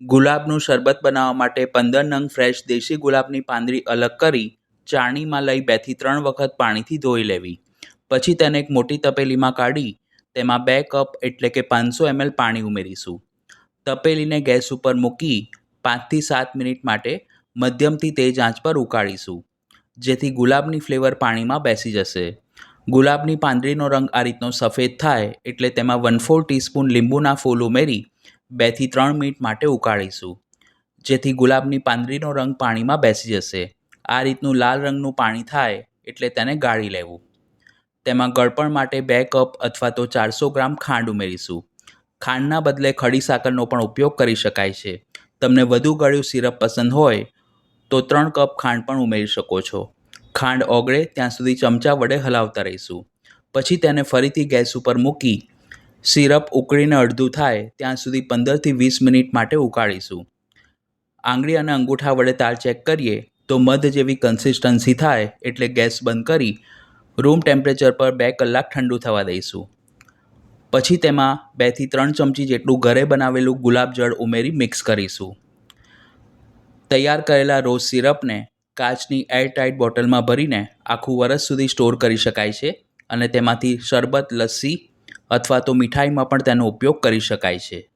ગુલાબનું શરબત બનાવવા માટે પંદર નંગ ફ્રેશ દેશી ગુલાબની પાંદડી અલગ કરી ચાળણીમાં લઈ બેથી ત્રણ વખત પાણીથી ધોઈ લેવી. પછી તેને એક મોટી તપેલીમાં કાઢી તેમાં બે કપ એટલે કે પાંચસો એમએલ પાણી ઉમેરીશું. તપેલીને ગેસ ઉપર મૂકી પાંચથી સાત મિનિટ માટે મધ્યમથી તેજ આંચ પર ઉકાળીશું, જેથી ગુલાબની ફ્લેવર પાણીમાં બેસી જશે. ગુલાબની પાંદડીનો રંગ આ રીતનો સફેદ થાય એટલે તેમાં વન ફોર ટીસ્પૂન લીંબુના ફૂલ ઉમેરી બેથી ત્રણ મિનિટ માટે ઉકાળીશું. જેથી ગુલાબની પાંદડીનો રંગ પાણીમાં બેસી જશે. આ રીતનું લાલ રંગનું પાણી થાય એટલે તેને ગાળી લેવું. તેમાં ગળપણ માટે બે કપ અથવા તો ચારસો ગ્રામ ખાંડ ઉમેરીશું. ખાંડના બદલે ખડી સાકરનો પણ ઉપયોગ કરી શકાય છે. તમને વધુ ગળ્યું સિરપ પસંદ હોય તો ત્રણ કપ ખાંડ પણ ઉમેરી શકો છો. ખાંડ ઓગળે ત્યાં સુધી ચમચા વડે હલાવતા રહીશું. પછી તેને ફરીથી ગેસ ઉપર મૂકી સિરપ ઉકળીને અડધું થાય ત્યાં સુધી પંદરથી વીસ મિનિટ માટે ઉકાળીશું. આંગળી અને અંગૂઠા વડે તાર ચેક કરીએ તો મધ જેવી કન્સિસ્ટન્સી થાય એટલે ગેસ બંધ કરી રૂમ ટેમ્પરેચર પર બે કલાક ઠંડુ થવા દઈશું. પછી તેમાં બેથી ત્રણ ચમચી જેટલું ઘરે બનાવેલું ગુલાબજળ ઉમેરી મિક્સ કરીશું. તૈયાર કરેલા રોઝ સિરપને કાચની એરટાઇટ બોટલમાં ભરીને આખું વરસ સુધી સ્ટોર કરી શકાય છે અને તેમાંથી શરબત, લસ્સી અથવા તો મીઠાઈમાં પણ તેનો ઉપયોગ કરી શકાય છે.